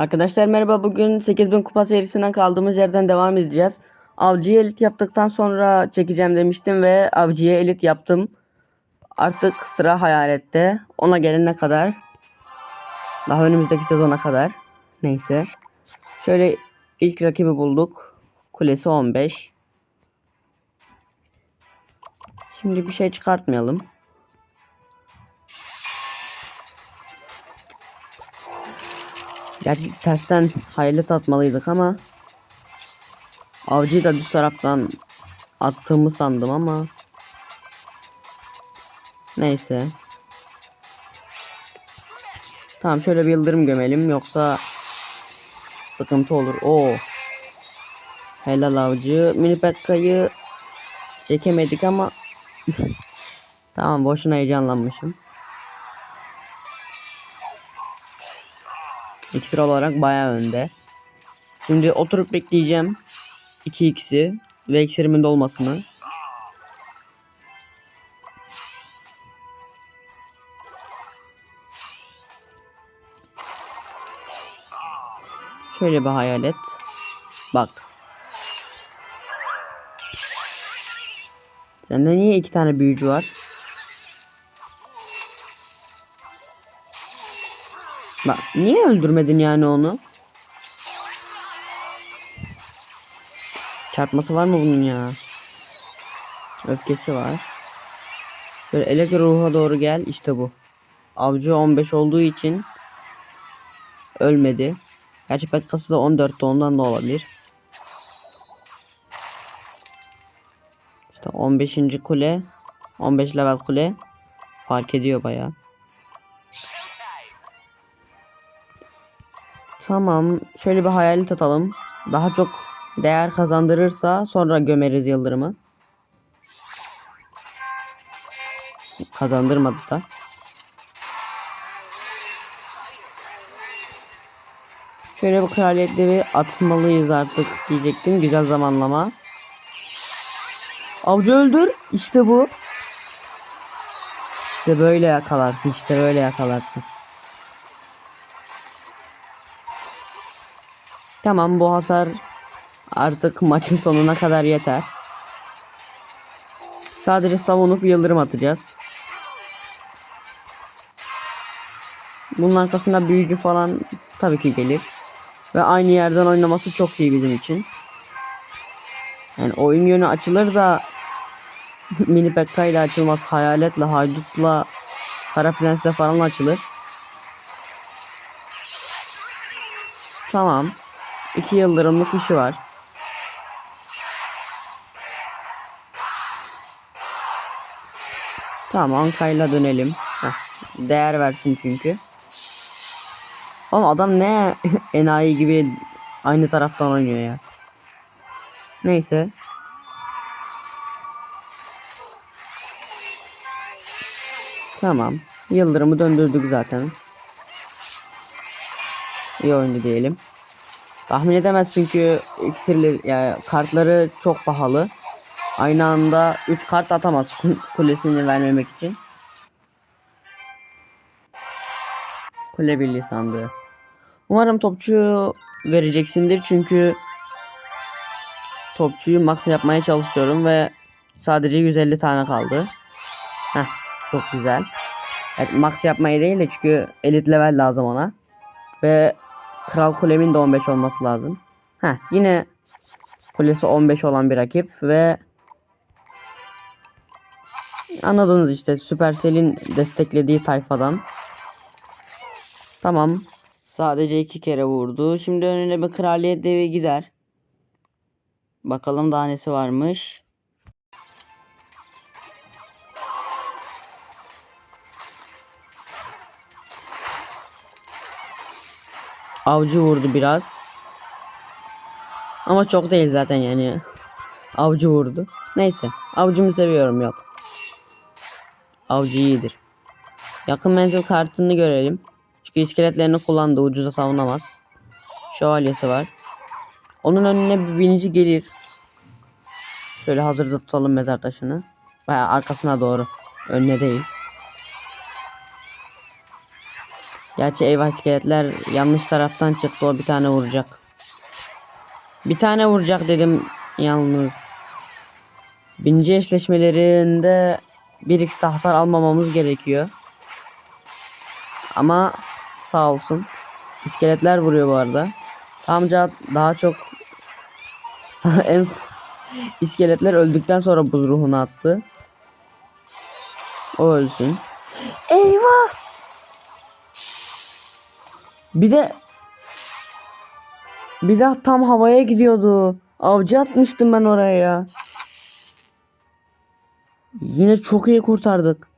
Arkadaşlar merhaba bugün 8000 kupa serisinden kaldığımız yerden devam edeceğiz. Avcıya elit yaptıktan sonra çekeceğim demiştim ve avcıya elit yaptım. Artık sıra hayalette. Ona gelene kadar. Daha önümüzdeki sezona kadar. Neyse. Şöyle ilk rakibi bulduk. Kulesi 15. Şimdi bir şey çıkartmayalım. Gerçi tersten hayalet atmalıydık ama avcıyı da düz taraftan attığımı sandım ama neyse. Tamam şöyle bir yıldırım gömelim yoksa sıkıntı olur. Oo. Helal avcı. Mini Pekka'yı çekemedik ama tamam boşuna heyecanlanmışım. İksir olarak bayağı önde. Şimdi oturup bekleyeceğim. 2x'i ve iksirimin dolmasını. Şöyle bir hayal et. Bak. Sende niye iki tane büyücü var? Bak niye öldürmedin yani onu? Çarpması var mı bunun ya? Öfkesi var. Böyle elektro ruha doğru gel işte bu. Avcı 15 olduğu için ölmedi. Gerçi Pekkası da 14'te ondan da olabilir. İşte 15. kule 15 level kule fark ediyor bayağı. Tamam. Şöyle bir hayalet atalım. Daha çok değer kazandırırsa sonra gömeriz yıldırımı. Kazandırmadı da. Şöyle bu kraliyetleri atmalıyız artık diyecektim. Güzel zamanlama. Avcı öldür. İşte bu. İşte böyle yakalarsın. İşte böyle yakalarsın. Tamam bu hasar artık maçın sonuna kadar yeter. Sadece savunup yıldırım atacağız. Bunun arkasına büyücü falan tabii ki gelir. Ve aynı yerden oynaması çok iyi bizim için. Yani oyun yönü açılır da Mini Pekka ile açılmaz. Hayaletle, Haydut'la, Kara Prens'le falan açılır. Tamam. İki yıldırımlık işi var. Tamam Anka'yla dönelim. Heh, değer versin çünkü. Oğlum adam ne enayi gibi aynı taraftan oynuyor ya. Neyse. Tamam. Yıldırımı döndürdük zaten. İyi oyundu diyelim. Tahmin edemez çünkü iksirli yani kartları çok pahalı. Aynı anda 3 kart atamaz kulesini vermemek için. Kule birliği sandığı. Umarım topçu vereceksindir çünkü topçuyu max yapmaya çalışıyorum ve sadece 150 tane kaldı. Heh, çok güzel. Evet, max yapmayı değil de çünkü elit level lazım ona. Ve Kral kulemin de 15 olması lazım. Heh, yine kulesi 15 olan bir rakip ve anladınız işte Supercell'in desteklediği tayfadan. Tamam. Sadece iki kere vurdu. Şimdi önüne bir kraliyet devi gider. Bakalım daha nesi varmış. Avcı vurdu biraz. Ama çok değil zaten yani. Avcı vurdu. Neyse. Avcımı seviyorum yok. Avcı iyidir. Yakın menzil kartını görelim. Çünkü iskeletlerini kullandı. Ucuza savunamaz. Şövalyesi var. Onun önüne bir binici gelir. Şöyle hazırda tutalım mezar taşını. Baya arkasına doğru. Önüne değil. Gerçi eyvah iskeletler yanlış taraftan çıktı. O bir tane vuracak. Bir tane vuracak dedim yalnız. Birinci eşleşmelerinde 1x'te hasar almamamız gerekiyor. Ama sağ olsun. İskeletler vuruyor bu arada. Amca daha çok en iskeletler öldükten sonra buz ruhunu attı. O ölsün. Eyvah! Bir de bir de tam havaya gidiyordu. Avcı atmıştım ben oraya ya. Yine çok iyi kurtardık.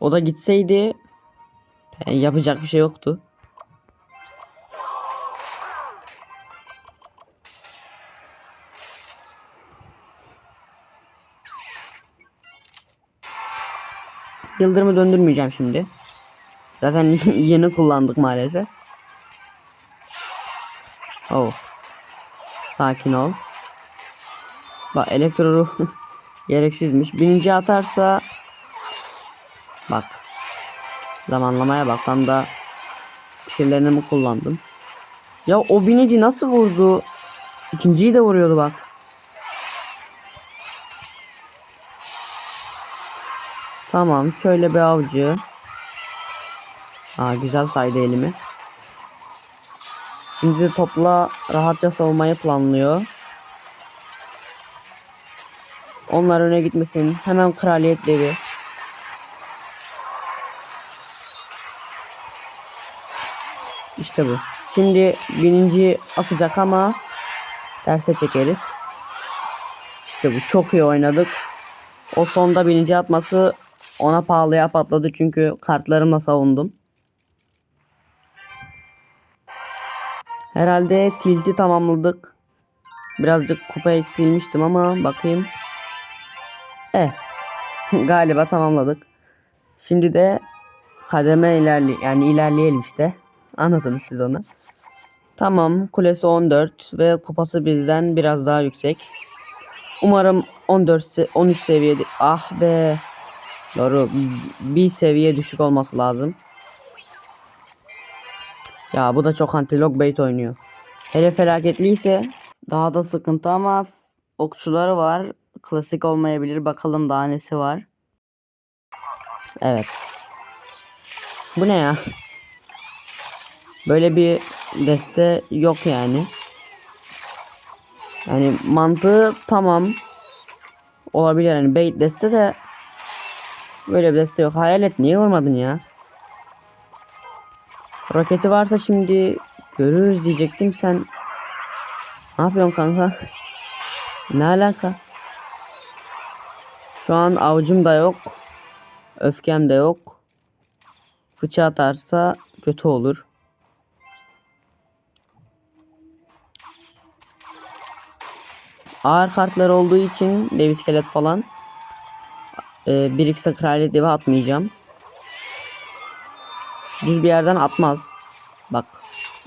O da gitseydi e, yapacak bir şey yoktu. Yıldırımı döndürmeyeceğim şimdi. Zaten yeni kullandık maalesef. Oh. Sakin ol. Bak elektro ruh gereksizmiş. Bininci atarsa bak. Zamanlamaya bak. Tam da mi kullandım? Ya o binici nasıl vurdu? İkinciyi de vuruyordu bak. Tamam şöyle bir avcı. Aa güzel saydı elimi. Şimdi topla rahatça savunmayı planlıyor. Onlar öne gitmesin. Hemen kraliyet devi. İşte bu. Şimdi bininci atacak ama terse çekeriz. İşte bu. Çok iyi oynadık. O sonda bininci atması ona pahalıya patladı çünkü kartlarımla savundum. Herhalde tilti tamamladık. Birazcık kupa eksilmiştim ama bakayım. Eh. Galiba tamamladık. Şimdi de kademe ilerli yani ilerleyelim işte. Anladınız siz onu. Tamam kulesi 14 ve kupası bizden biraz daha yüksek. Umarım 14 se- 13 seviyede ah be. Doğru bir seviye düşük olması lazım. Ya bu da çok anti-log bait oynuyor. Hele felaketliyse daha da sıkıntı ama okçuları var. Klasik olmayabilir. Bakalım daha nesi var. Evet. Bu ne ya? Böyle bir deste yok yani. Yani mantığı tamam. Olabilir yani bait deste de böyle bir deste yok. Hayalet niye vurmadın ya? Roketi varsa şimdi görürüz diyecektim sen. Ne yapıyorsun kanka? Ne alaka? Şu an avcım da yok. Öfkem de yok. Fıça atarsa kötü olur. Ağır kartlar olduğu için dev iskelet falan. Ee, bir x kraliyet devi atmayacağım. Düz bir yerden atmaz. Bak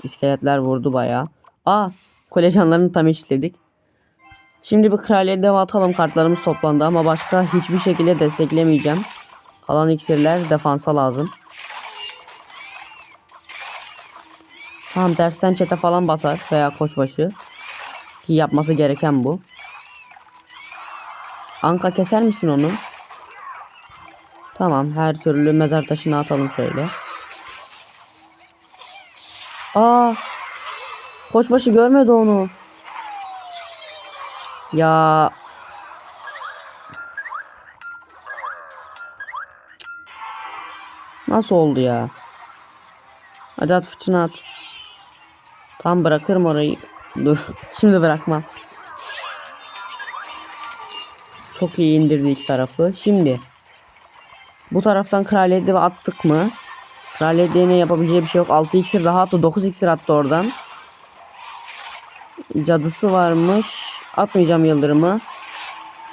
iskeletler vurdu bayağı. Aa kolejanlarını tam işledik. Şimdi bir kraliyet dev atalım kartlarımız toplandı ama başka hiçbir şekilde desteklemeyeceğim. Kalan iksirler defansa lazım. Tamam dersten çete falan basar veya koçbaşı. Ki yapması gereken bu. Anka keser misin onu? Tamam her türlü mezar taşını atalım şöyle. Aa! Koçbaşı görmedi onu. Ya Nasıl oldu ya? Hadi at fıçını at. Tam bırakırım orayı. Dur. Şimdi bırakmam. Çok iyi indirdi ilk tarafı. Şimdi. Bu taraftan kraliyet devi attık mı? Kraliyet devine yapabileceği bir şey yok. 6 iksir daha attı. 9 iksir attı oradan. Cadısı varmış. Atmayacağım yıldırımı.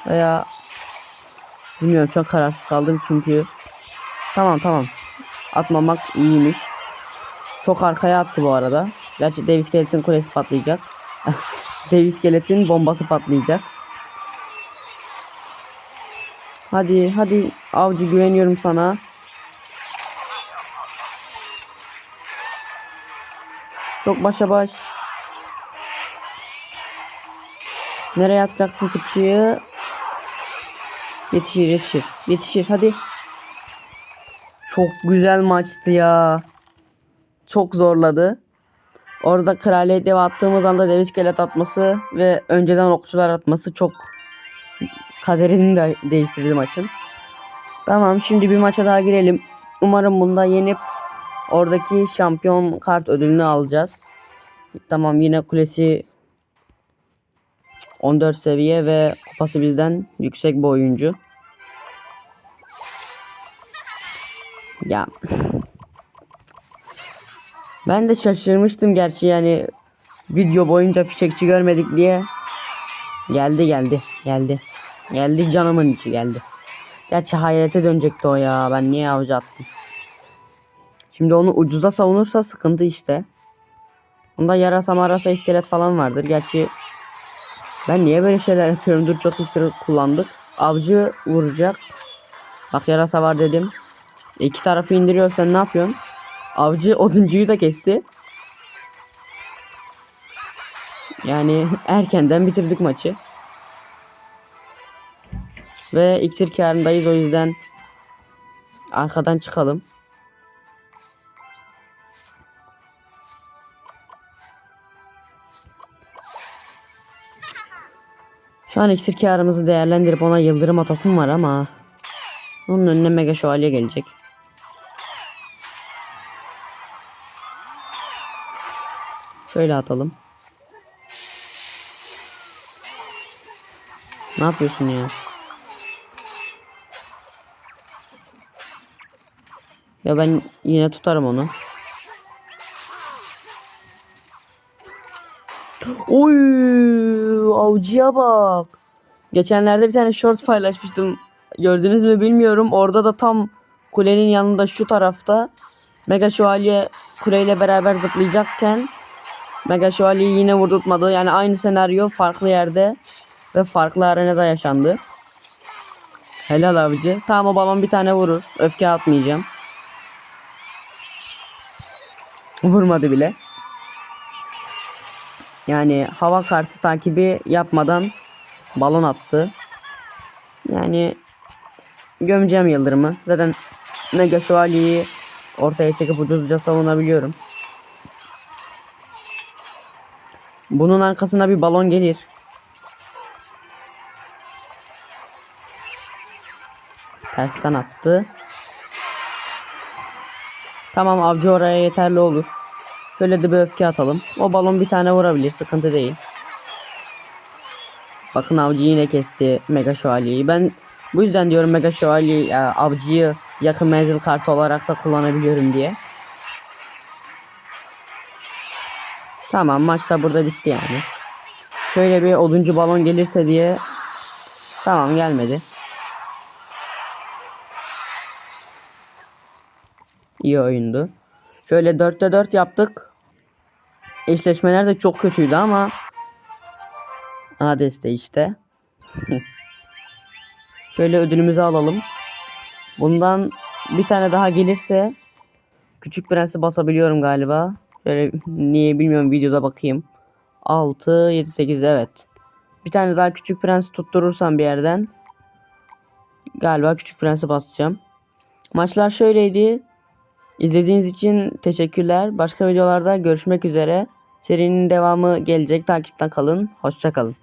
Veya bilmiyorum çok kararsız kaldım çünkü tamam tamam atmamak iyiymiş. Çok arkaya attı bu arada. Gerçi dev iskeletin kulesi patlayacak. dev iskeletin bombası patlayacak. Hadi hadi avcı güveniyorum sana. Çok başa baş. Nereye atacaksın fıçıyı? Yetişir yetişir. Yetişir hadi. Çok güzel maçtı ya. Çok zorladı. Orada kraliyet dev attığımız anda dev iskelet atması ve önceden okçular atması çok kaderini de değiştirdi maçın. Tamam şimdi bir maça daha girelim. Umarım bunda yenip oradaki şampiyon kart ödülünü alacağız. Tamam yine kulesi 14 seviye ve kupası bizden yüksek bir oyuncu. Ya ben de şaşırmıştım gerçi yani video boyunca fişekçi görmedik diye. Geldi geldi geldi. Geldi canımın içi geldi. Gerçi hayalete dönecekti o ya. Ben niye avcı attım? Şimdi onu ucuza savunursa sıkıntı işte. Bunda yarasa marasa iskelet falan vardır. Gerçi ben niye böyle şeyler yapıyorum? Dur çok iksir kullandık. Avcı vuracak. Bak yarasa var dedim. İki tarafı indiriyor sen ne yapıyorsun? Avcı oduncuyu da kesti. Yani erkenden bitirdik maçı. Ve iksir karındayız o yüzden arkadan çıkalım. Şu an iksir karımızı değerlendirip ona yıldırım atasım var ama onun önüne mega şövalye gelecek. Şöyle atalım. Ne yapıyorsun ya? Ya ben yine tutarım onu. Oy, avcıya bak. Geçenlerde bir tane shorts paylaşmıştım. Gördünüz mü bilmiyorum. Orada da tam kulenin yanında şu tarafta Mega Şövalye kuleyle beraber zıplayacakken Mega Şövalye'yi yine vurdurtmadı. Yani aynı senaryo farklı yerde ve farklı arenada yaşandı. Helal abici. Tamam o balon bir tane vurur. Öfke atmayacağım. Vurmadı bile. Yani hava kartı takibi yapmadan balon attı. Yani gömeceğim Yıldırım'ı. Zaten Mega Şövalye'yi ortaya çekip ucuzca savunabiliyorum. Bunun arkasına bir balon gelir. Tersten attı. Tamam avcı oraya yeterli olur. Şöyle de bir öfke atalım. O balon bir tane vurabilir. Sıkıntı değil. Bakın avcı yine kesti Mega Şövalye'yi. Ben bu yüzden diyorum Mega Şövalye e, avcıyı yakın menzil kartı olarak da kullanabiliyorum diye. Tamam maç da burada bitti yani. Şöyle bir oduncu balon gelirse diye. Tamam gelmedi. İyi oyundu. Şöyle 4'te 4 yaptık. Eşleşmeler de çok kötüydü ama Hades de işte. Şöyle ödülümüzü alalım. Bundan bir tane daha gelirse Küçük Prens'i basabiliyorum galiba. Şöyle niye bilmiyorum videoda bakayım. 6, 7, 8 evet. Bir tane daha Küçük Prens tutturursam bir yerden galiba Küçük Prens'i basacağım. Maçlar şöyleydi. İzlediğiniz için teşekkürler. Başka videolarda görüşmek üzere. Serinin devamı gelecek. Takipten kalın. Hoşça kalın.